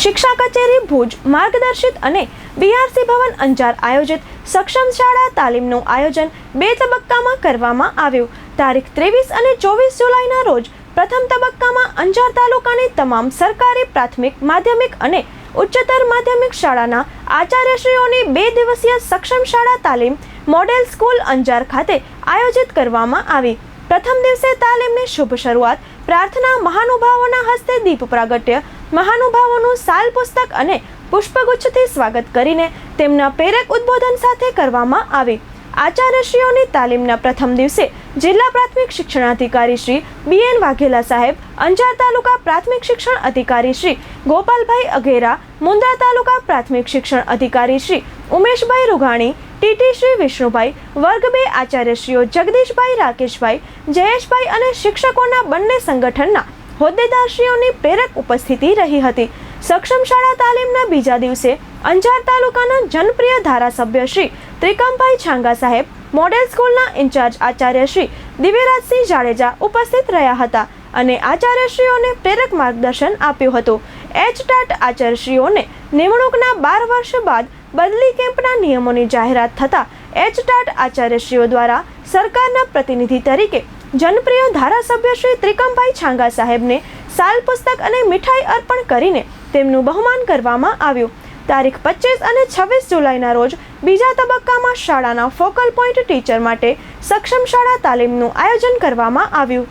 શિક્ષા કચેરી, ભુજ માર્ગદર્શિત અને બીઆરસી ભવન અંજાર આયોજિત સક્ષમ શાળા તાલીમનું આયોજન બે તબક્કામાં કરવામાં આવ્યું. તારીખ ત્રેવીસ અને ચોવીસ જુલાઈના રોજ પ્રથમ તબક્કામાં અંજાર તાલુકાની તમામ સરકારી પ્રાથમિક, માધ્યમિક અને ઉચ્ચતર માધ્યમિક શાળાના આચાર્યશ્રીઓની બે દિવસીય સક્ષમ શાળા તાલીમ મોડેલ સ્કૂલ અંજાર ખાતે આયોજિત કરવામાં આવી. પ્રથમ દિવસે તાલીમની શુભ શરૂઆત, પ્રાર્થના મહાનુભાવોના હસ્તે દીપ પ્રાગટ્ય, મહાનુભાવોનું સાલ પુસ્તક અને પુષ્પગુચ્છથી સ્વાગત કરીને તેમના પ્રેરક ઉદ્બોધન સાથે કરવામાં આવી. આચાર્યશ્રીઓની તાલીમના પ્રથમ દિવસે જિલ્લા પ્રાથમિક શિક્ષણાધિકારી શ્રી બી એન વાઘેલા સાહેબ, અંજાર તાલુકા પ્રાથમિક શિક્ષણ અધિકારી શ્રી ગોપાલભાઈ અઘેરા મુન્દ્રા તાલુકા પ્રાથમિક શિક્ષણ અધિકારી શ્રી ઉમેશભાઈ રૂઘાણી, ટીટી શ્રી વિષ્ણુભાઈ, વર્ગ બે આચાર્યશ્રીઓ જગદીશભાઈ રાકેશભાઈ, જયેશભાઈ અને શિક્ષકોના બંને સંગઠનના હોદ્દેદારશ્રીઓની પ્રેરક ઉપસ્થિતિ રહી હતી. સક્ષમ શાળા તાલીમના બીજા દિવસે અંજાર તાલુકાના જનપ્રિય ધારાસભ્ય શ્રી ત્રિકમભાઈ છાંગા સાહેબ, મોડેલ સ્કૂલના ઇન્ચાર્જ આચાર્ય શ્રી દિવ્યરાજસિંહ જાડેજા ઉપસ્થિત રહ્યા હતા અને આચાર્યશ્રીઓને પ્રેરક માર્ગદર્શન આપ્યું હતું. એચ ટાટ આચાર્યશ્રીઓને નિમણૂકના બાર વર્ષ બાદ બદલી કેમ્પના નિયમોની જાહેરાત થતાં એચ ટાટ આચાર્યશ્રીઓ દ્વારા સરકારના પ્રતિનિધિ તરીકે જનપ્રિય ધારાસભ્ય શ્રી ત્રિકમભાઈ છાંગા સાહેબને સાલ પુસ્તક અને મીઠાઈ અર્પણ કરીને તેમનું બહુમાન કરવામાં આવ્યું. તારીખ પચીસ અને છવ્વીસ જુલાઈના રોજ બીજા તબક્કામાં શાળાના ફોકલ પોઈન્ટ ટીચર માટે સક્ષમ શાળા તાલીમનું આયોજન કરવામાં આવ્યું.